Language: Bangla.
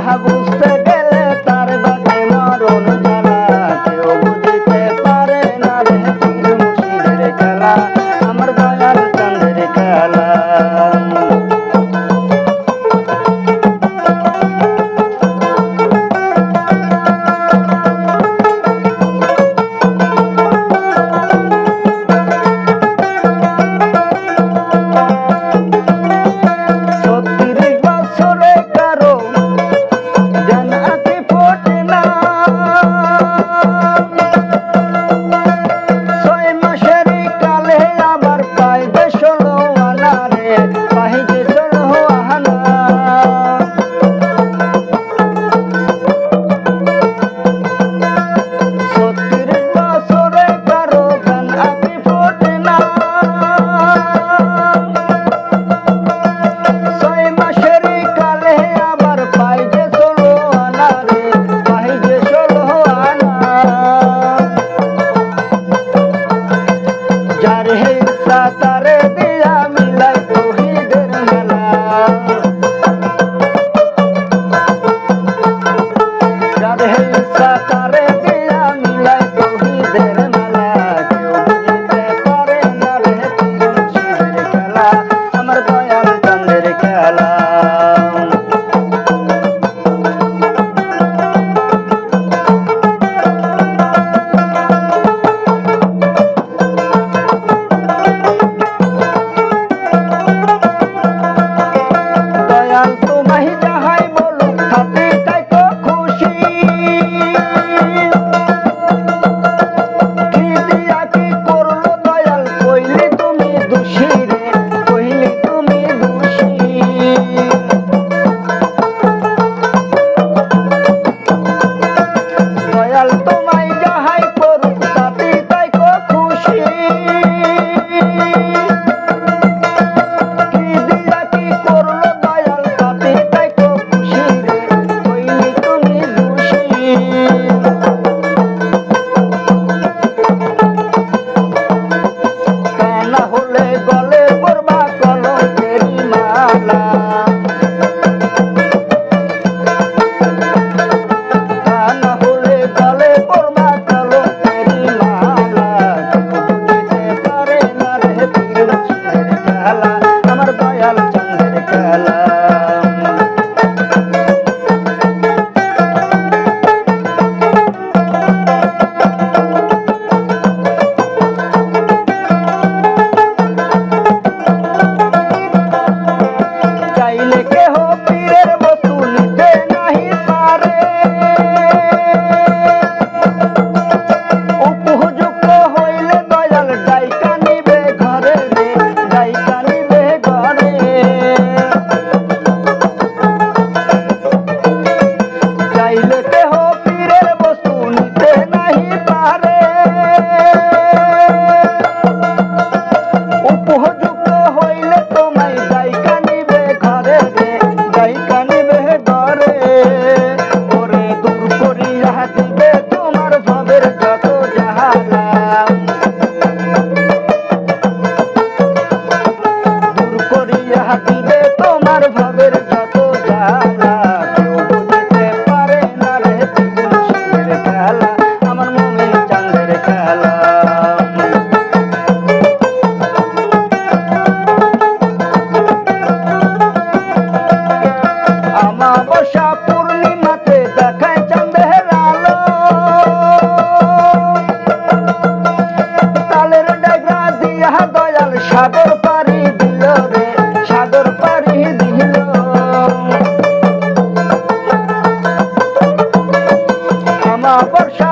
rabo os pés. বসা পূর্ণিমাতে দেখায় চাঁদের আলো। তালের ডেগরা দিয়া দয়াল সাগর পারি দিল রে, সাগর পারি দিল। আমার বর্ষা